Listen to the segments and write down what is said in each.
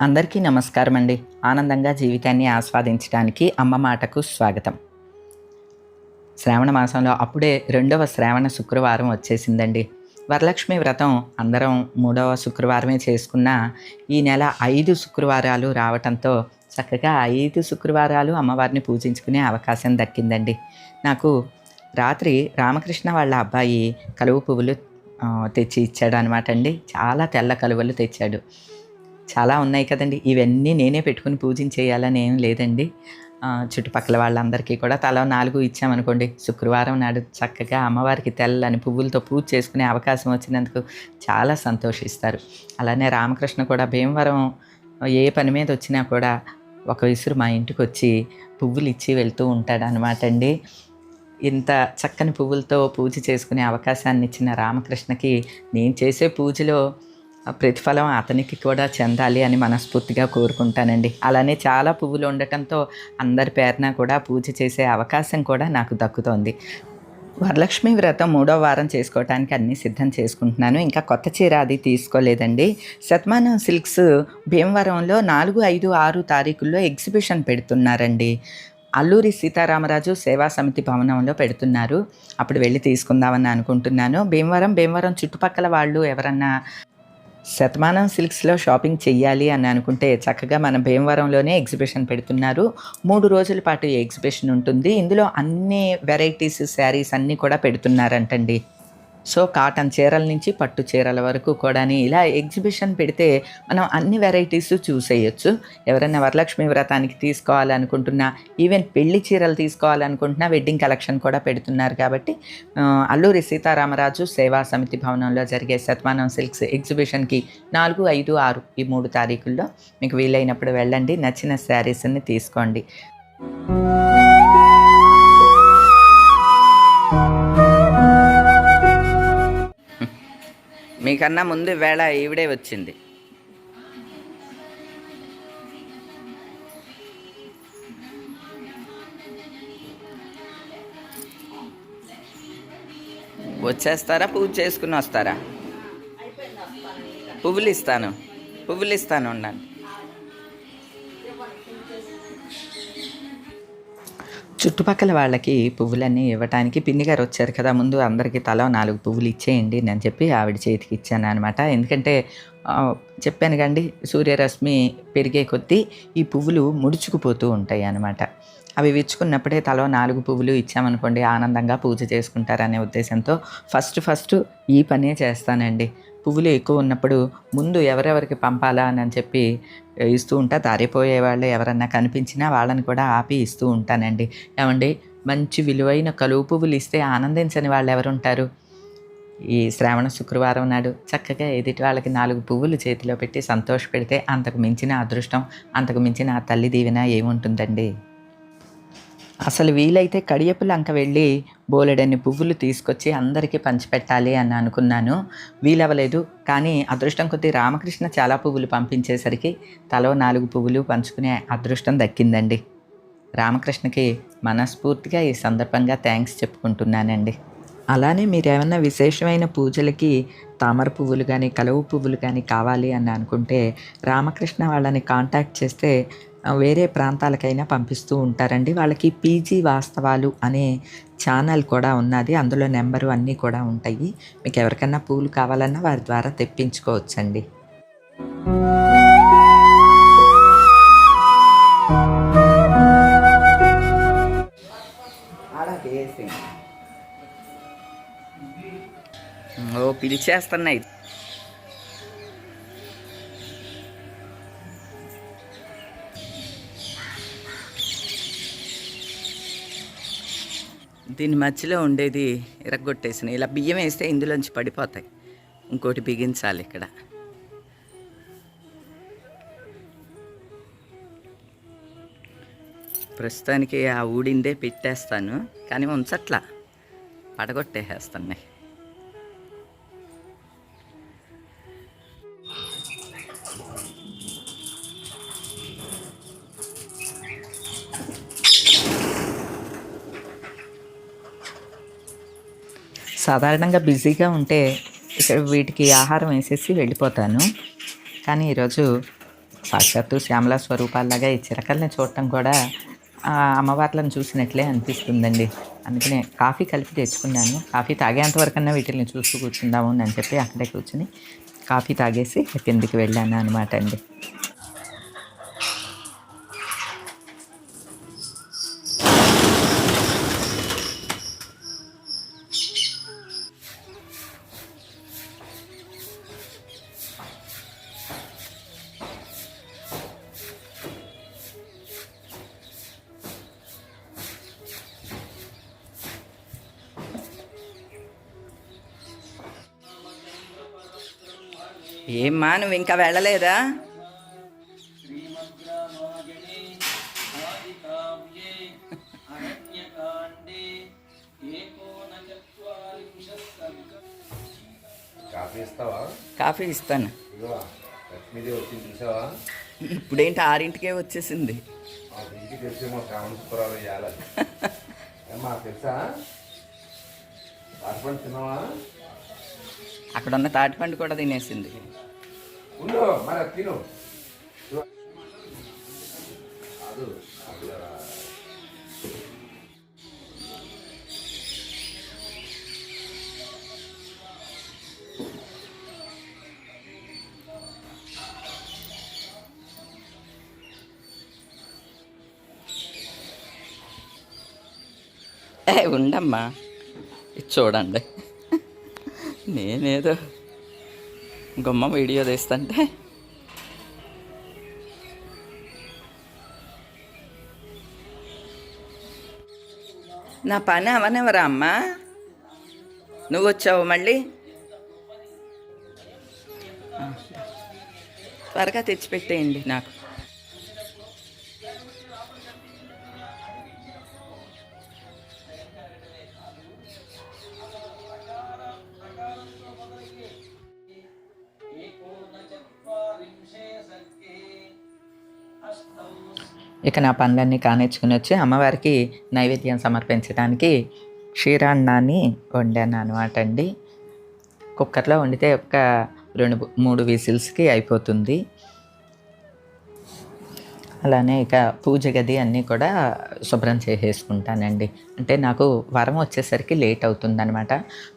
అందరికీ నమస్కారం అండి ఆనందంగా జీవితాన్ని ఆస్వాదించడానికి అమ్మ మాటకు స్వాగతం. శ్రావణ మాసంలో అప్పుడే రెండవ శ్రావణ శుక్రవారం వచ్చేసిందండి. వరలక్ష్మి వ్రతం అందరం మూడవ శుక్రవారమే చేసుకున్న ఈ నెల ఐదు శుక్రవారాలు రావటంతో చక్కగా ఐదు శుక్రవారాలు అమ్మవారిని పూజించుకునే అవకాశం దక్కిందండి. నాకు రాత్రి రామకృష్ణ వాళ్ళ అబ్బాయి కలువ పువ్వులు తెచ్చి ఇచ్చాడు అనమాట అండి. చాలా తెల్ల కలువలు తెచ్చాడు. చాలా ఉన్నాయి కదండి. ఇవన్నీ నేనే పెట్టుకుని పూజించేయాలని ఏం లేదండి. చుట్టుపక్కల వాళ్ళందరికీ కూడా తల నాలుగు ఇచ్చామనుకోండి. శుక్రవారం నాడు చక్కగా అమ్మవారికి తెల్లని పువ్వులతో పూజ చేసుకునే అవకాశం వచ్చినందుకు చాలా సంతోషిస్తారు. అలానే రామకృష్ణ కూడా భీమవరం ఏ పని మీద వచ్చినా కూడా ఒక విసురు మా ఇంటికి వచ్చి పువ్వులు ఇచ్చి వెళ్తూ ఉంటాడు అనమాట అండి. ఇంత చక్కని పువ్వులతో పూజ చేసుకునే అవకాశాన్ని ఇచ్చిన రామకృష్ణకి నేను చేసే పూజలో ప్రతిఫలం అతనికి కూడా చెందాలి అని మనస్ఫూర్తిగా కోరుకుంటానండి. అలానే చాలా పువ్వులు ఉండటంతో అందరి పేరున కూడా పూజ చేసే అవకాశం కూడా నాకు దక్కుతోంది. వరలక్ష్మి వ్రతం మూడో వారం చేసుకోవడానికి అన్నీ సిద్ధం చేసుకుంటున్నాను. ఇంకా కొత్త చీర అది తీసుకోలేదండి. శతమానం సిల్క్స్ భీమవరంలో నాలుగు ఐదు ఆరు తారీఖుల్లో ఎగ్జిబిషన్ పెడుతున్నారండి. అల్లూరి సీతారామరాజు సేవా సమితి భవనంలో పెడుతున్నారు. అప్పుడు వెళ్ళి తీసుకుందామని అనుకుంటున్నాను. భీమవరం భీమవరం చుట్టుపక్కల వాళ్ళు ఎవరన్నా శతమానం సిల్క్స్లో షాపింగ్ చెయ్యాలి అని అనుకుంటే చక్కగా మన భీమవరంలోనే ఎగ్జిబిషన్ పెడుతున్నారు. మూడు రోజుల పాటు ఎగ్జిబిషన్ ఉంటుంది. ఇందులో అన్ని వెరైటీస్ శారీస్ అన్నీ కూడా పెడుతున్నారంటండి. సో కాటన్ చీరల నుంచి పట్టు చీరల వరకు కూడా ఇలా ఎగ్జిబిషన్ పెడితే మనం అన్ని వెరైటీస్ చూసేయచ్చు. ఎవరైనా వరలక్ష్మి వ్రతానికి తీసుకోవాలనుకుంటున్నా ఈవెన్ పెళ్ళి చీరలు తీసుకోవాలనుకుంటున్నా వెడ్డింగ్ కలెక్షన్ కూడా పెడుతున్నారు కాబట్టి అల్లూరి సీతారామరాజు సేవా సమితి భవనంలో జరిగే శతమానం సిల్క్స్ ఎగ్జిబిషన్కి నాలుగు ఐదు ఆరు ఈ మూడు తారీఖుల్లో మీకు వీలైనప్పుడు వెళ్ళండి. నచ్చిన శారీస్ని తీసుకోండి. మీకన్నా ముందు వేళ ఈవిడే వచ్చింది. వచ్చేస్తారా? పూజ చేసుకుని వస్తారా? పువ్వులు ఇస్తాను. పువ్వులు ఇస్తాను ఉండండి. చుట్టుపక్కల వాళ్ళకి పువ్వులన్నీ ఇవ్వటానికి పిన్ని గారు వచ్చారు కదా ముందు అందరికీ తల నాలుగు పువ్వులు ఇచ్చేయండి అని చెప్పి ఆవిడ చేతికి ఇచ్చాను అనమాట ఎందుకంటే చెప్పాను కండి సూర్యరశ్మి పెరిగే కొద్దీ ఈ పువ్వులు ముడుచుకుపోతూ ఉంటాయి అన్నమాట అవి విచ్చుకున్నప్పుడే తలో నాలుగు పువ్వులు ఇచ్చామనుకోండి ఆనందంగా పూజ చేసుకుంటారనే ఉద్దేశంతో ఫస్ట్ ఫస్ట్ ఈ పనే చేస్తానండి. పువ్వులు ఎక్కువ ఉన్నప్పుడు ముందు ఎవరెవరికి పంపాలా అని చెప్పి ఇస్తూ ఉంటా. దారిపోయే వాళ్ళు ఎవరన్నా కనిపించినా వాళ్ళని కూడా ఆపి ఇస్తూ ఉంటానండి. ఏమండి? మంచి విలువైన కలువు పువ్వులు ఇస్తే ఆనందించని వాళ్ళు ఎవరుంటారు? ఈ శ్రావణ శుక్రవారం నాడు చక్కగా ఎదుటి వాళ్ళకి నాలుగు పువ్వులు చేతిలో పెట్టి సంతోష పెడితే అంతకు మించిన అదృష్టం అంతకు మించిన ఆ తల్లి దీవెన ఏముంటుందండి? అసలు వీలైతే కడియపు లంక వెళ్ళి బోలెడన్ని పువ్వులు తీసుకొచ్చి అందరికీ పంచిపెట్టాలి అని అనుకున్నాను. వీలవ్వలేదు. కానీ అదృష్టం కొద్దీ రామకృష్ణ చాలా పువ్వులు పంపించేసరికి తలో నాలుగు పువ్వులు పంచుకునే అదృష్టం దక్కిందండి. రామకృష్ణకి మనస్ఫూర్తిగా ఈ సందర్భంగా థ్యాంక్స్ చెప్పుకుంటున్నానండి. అలానే మీరేమన్నా విశేషమైన పూజలకి తామర పువ్వులు కానీ కలువ పువ్వులు కానీ కావాలి అని అనుకుంటే రామకృష్ణ వాళ్ళని కాంటాక్ట్ చేస్తే వేరే ప్రాంతాలకైనా పంపిస్తూ ఉంటారండి. వాళ్ళకి పీజీ వాస్తవాలు అనే ఛానల్ కూడా ఉన్నది. అందులో నెంబరు అన్నీ కూడా ఉంటాయి. మీకు ఎవరికైనా పూలు కావాలన్నా వారి ద్వారా తెప్పించుకోవచ్చండి. ఓ పిలిచేస్తున్నాయి. దీని మధ్యలో ఉండేది ఇరగొట్టేసిన. ఇలా బియ్యం వేస్తే ఇందులోంచి పడిపోతాయి. ఇంకోటి బిగించాలి ఇక్కడ. ప్రస్తుతానికి ఆ ఊడిందే పెట్టేస్తాను కానీ ఉంచట్లా. పడగొట్టేసేస్తున్నాయి. సాధారణంగా బిజీగా ఉంటే ఇక్కడ వీటికి ఆహారం వేసేసి వెళ్ళిపోతాను. కానీ ఈరోజు సాక్షాత్తు శ్యామల స్వరూపాల్లాగా ఈ చిరకల్ని చూడటం కూడా అమ్మవార్లను చూసినట్లే అనిపిస్తుందండి. అందుకనే కాఫీ కలిపి తెచ్చుకున్నాను. కాఫీ తాగేంతవరకన్నా వీటిని చూస్తూ కూర్చుందాము అని చెప్పి అక్కడే కూర్చుని కాఫీ తాగేసి కిందికి వెళ్ళాను అనమాట అండి. ఏమ్మా నువ్వు ఇంకా వెళ్ళలేదా? కాఫీ ఇస్తాను. ఇప్పుడేంటి ఆరింటికే వచ్చేసింది? తెలిసి? అక్కడ ఉన్న తాటిపండు కూడా తినేసింది. ఉండమ్మా. ఇది చూడండి. నేనేదో గుమ్మ వీడియో తీస్తుంటే. నా పని అవనివరా అమ్మా? నువ్వు వచ్చావు మళ్ళీ త్వరగా తెచ్చిపెట్టేయండి నాకు. ఇక నా పనులన్నీ కానిచ్చుకుని వచ్చి అమ్మవారికి నైవేద్యం సమర్పించడానికి క్షీరాన్నాన్ని వండాను అనమాట అండి. కుక్కర్లో వండితే ఒక రెండు మూడు విజిల్స్కి అయిపోతుంది. అలానే ఇక పూజ గది అన్నీ కూడా శుభ్రం చేసేసుకుంటానండి. అంటే నాకు వరం వచ్చేసరికి లేట్ అవుతుందనమాట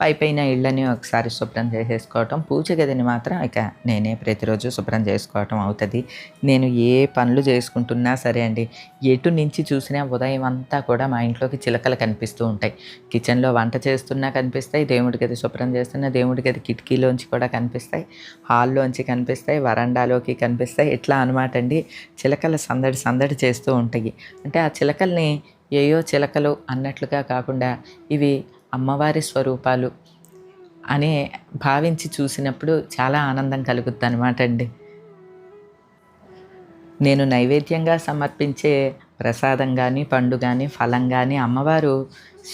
పై పైన ఇళ్ళని ఒకసారి శుభ్రం చేసేసుకోవటం పూజ గదిని మాత్రం ఇక నేనే ప్రతిరోజు శుభ్రం చేసుకోవటం అవుతుంది. నేను ఏ పనులు చేసుకుంటున్నా సరే అండి ఎటు నుంచి చూసినా ఉదయం అంతా కూడా మా ఇంట్లోకి చిలకలు కనిపిస్తూ ఉంటాయి. కిచెన్లో వంట చేస్తున్నా కనిపిస్తాయి దేవుడి గది శుభ్రం చేస్తున్నా దేవుడి గది కిటికీలోంచి కూడా కనిపిస్తాయి హాల్లోంచి కనిపిస్తాయి వరండాలోకి కనిపిస్తాయి. ఇట్లా అనమాట అండి. చిలకల సందడి సందడి చేస్తూ ఉంటాయి. అంటే ఆ చిలకల్ని ఏయో చిలకలు అన్నట్లుగా కాకుండా ఇవి అమ్మవారి స్వరూపాలు అనే భావించి చూసినప్పుడు చాలా ఆనందం కలుగుద్ది అనమాట అండి. నేను నైవేద్యంగా సమర్పించే ప్రసాదం కానీ పండు కానీ ఫలం కానీ అమ్మవారు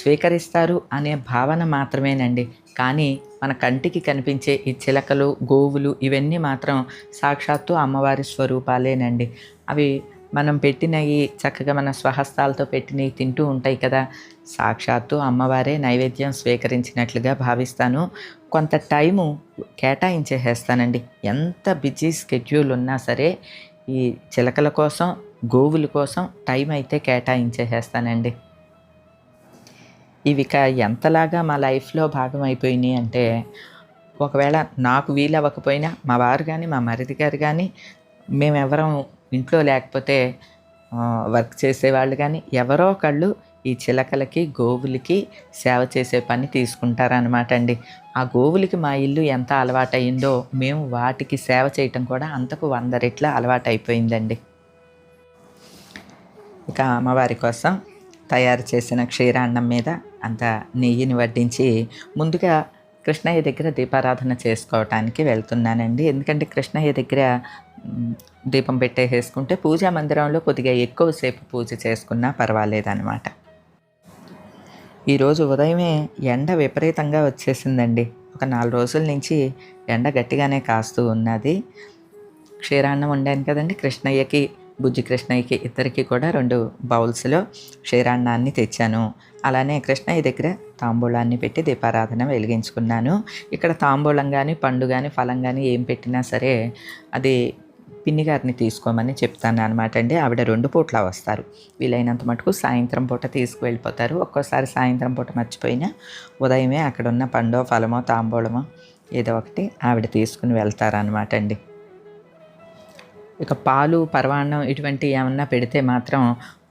స్వీకరిస్తారు అనే భావన మాత్రమేనండి. కానీ మన కంటికి కనిపించే ఈ చిలకలు గోవులు ఇవన్నీ మాత్రం సాక్షాత్తు అమ్మవారి స్వరూపాలేనండి. అవి మనం పెట్టినవి చక్కగా మన స్వహస్తాలతో పెట్టినవి తింటూ ఉంటాయి కదా. సాక్షాత్తు అమ్మవారే నైవేద్యం స్వీకరించినట్లుగా భావిస్తాను. కొంత టైము కేటాయించేసేస్తానండి. ఎంత బిజీ స్కెడ్యూల్ ఉన్నా సరే ఈ చిలకల కోసం గోవుల కోసం టైం అయితే కేటాయించేసేస్తానండి. ఇవి ఇక ఎంతలాగా మా లైఫ్లో భాగం అయిపోయినాయి అంటే ఒకవేళ నాకు వీలవ్వకపోయినా మా వారు కానీ మా మరిది గారు కానీ మేమెవరం ఇంట్లో లేకపోతే వర్క్ చేసేవాళ్ళు కానీ ఎవరో ఒకళ్ళు ఈ చిలకలకి గోవులకి సేవ చేసే పని తీసుకుంటారనమాట అండి. ఆ గోవులకి మా ఇల్లు ఎంత అలవాటయిందో మేము వాటికి సేవ చేయటం కూడా అంతకు వంద రెట్ల అలవాటైపోయిందండి. ఇంకా అమ్మవారి కోసం తయారు చేసిన క్షీరాన్నం మీద అంత నెయ్యిని వడ్డించి ముందుగా కృష్ణయ్య దగ్గర దీపారాధన చేసుకోవటానికి వెళ్తున్నానండి. ఎందుకంటే కృష్ణయ్య దగ్గర దీపం పెట్టేసేసుకుంటే పూజా మందిరంలో కొద్దిగా ఎక్కువసేపు పూజ చేసుకున్నా పర్వాలేదన్నమాట. ఈరోజు ఉదయమే ఎండ విపరీతంగా వచ్చేసిందండి. ఒక నాలుగు రోజుల నుంచి ఎండ గట్టిగానే కాస్తూ ఉన్నది. క్షీరాన్నం వండాను కదండి కృష్ణయ్యకి. బుజ్జి కృష్ణయ్యకి ఇద్దరికి కూడా రెండు బౌల్స్లో క్షీరాన్నాన్ని తెచ్చాను. అలానే కృష్ణయ్య దగ్గర తాంబూలాన్ని పెట్టి దీపారాధన వెలిగించుకున్నాను. ఇక్కడ తాంబూలం కానీ పండు కానీ ఫలం కానీ ఏం పెట్టినా సరే అది పిన్ని గారిని తీసుకోమని చెప్తాను అనమాట అండి. ఆవిడ రెండు పూట్ల వస్తారు. వీలైనంత మటుకు సాయంత్రం పూట తీసుకువెళ్ళిపోతారు. ఒక్కోసారి సాయంత్రం పూట మర్చిపోయినా ఉదయమే అక్కడ ఉన్న పండో ఫలమో తాంబూలమో ఏదో ఒకటి ఆవిడ తీసుకుని వెళ్తారనమాట అండి. ఇక పాలు పరవాన్నం ఇటువంటి ఏమన్నా పెడితే మాత్రం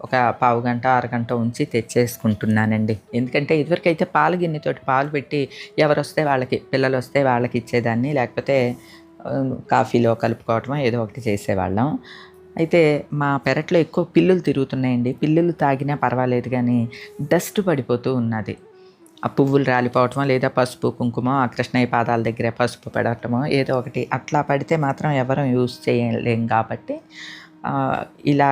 ఒక పావు గంట అరగంట ఉంచి తెచ్చేసుకుంటున్నానండి. ఎందుకంటే ఇదివరకైతే పాలు గిన్నెతోటి పాలు పెట్టి ఎవరు వస్తే వాళ్ళకి పిల్లలు వస్తే వాళ్ళకి ఇచ్చేదాన్ని. లేకపోతే కాఫీలో కలుపుకోవటమో ఏదో ఒకటి చేసేవాళ్ళం. అయితే మా పెరట్లో ఎక్కువ పిల్లులు తిరుగుతున్నాయండి. పిల్లులు తాగినా పర్వాలేదు కానీ డస్ట్ పడిపోతూ ఉన్నది. ఆ పువ్వులు రాలిపోవటమో లేదా పసుపు కుంకుమ ఆ కృష్ణయ్య పాదాల దగ్గర పసుపు పడటమో ఏదో ఒకటి అట్లా పడితే మాత్రం ఎవరం యూజ్ చేయలేం కాబట్టి ఇలా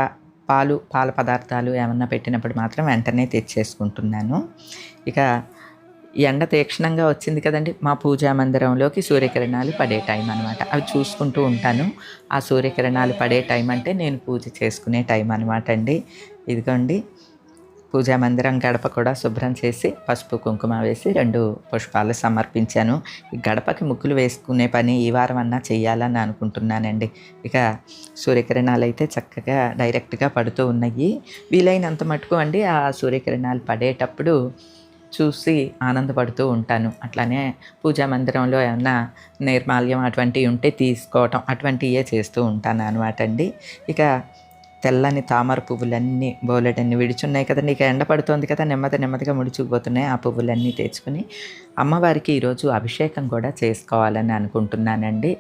పాలు పాల పదార్థాలు ఏమన్నా పెట్టినప్పుడు మాత్రం వెంటనే తెచ్చేసుకుంటున్నాను. ఇక ఎండ తీక్షణంగా వచ్చింది కదండి మా పూజా మందిరంలోకి సూర్యకిరణాలు పడే టైం అనమాట అవి చూసుకుంటూ ఉంటాను. ఆ సూర్యకిరణాలు పడే టైం అంటే నేను పూజ చేసుకునే టైం అనమాట అండి. ఇదిగోండి. పూజా మందిరం గడప కూడా శుభ్రం చేసి పసుపు కుంకుమ వేసి రెండు పుష్పాలు సమర్పించాను. గడపకి ముగ్గులు వేసుకునే పని ఈ వారం అన్నా చేయాలని అనుకుంటున్నానండి. ఇక సూర్యకిరణాలు అయితే చక్కగా డైరెక్ట్గా పడుతూ ఉన్నాయి. వీలైనంత మటుకు అండి ఆ సూర్యకిరణాలు పడేటప్పుడు చూసి ఆనందపడుతూ ఉంటాను. అట్లానే పూజా మందిరంలో ఏమన్నా నిర్మాల్యం అటువంటివి ఉంటే తీసుకోవటం అటువంటివే చేస్తూ ఉంటాను అనమాట అండి. ఇక తెల్లని తామర పువ్వులన్నీ బోలెడన్ని విడిచున్నాయి కదండి ఇక ఎండ పడుతోంది కదా నెమ్మది నెమ్మదిగా ముడుచుకుపోతున్నాయి ఆ పువ్వులన్నీ తెచ్చుకుని అమ్మవారికి ఈరోజు అభిషేకం కూడా చేసుకోవాలని అనుకుంటున్నానండి.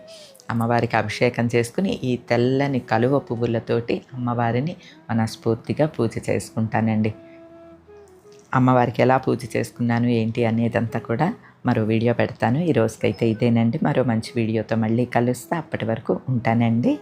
అమ్మవారికి అభిషేకం చేసుకుని ఈ తెల్లని కలువ పువ్వులతోటి అమ్మవారిని మనస్ఫూర్తిగా పూజ చేసుకుంటానండి. అమ్మవారికి ఎలా పూజ చేసుకున్నాను ఏంటి అనేదంతా కూడా మరో వీడియో పెడతాను. ఈ రోజుకైతే ఇదేనండి. మరో మంచి వీడియోతో మళ్ళీ కలుస్తా. అప్పటి వరకు ఉంటానండి.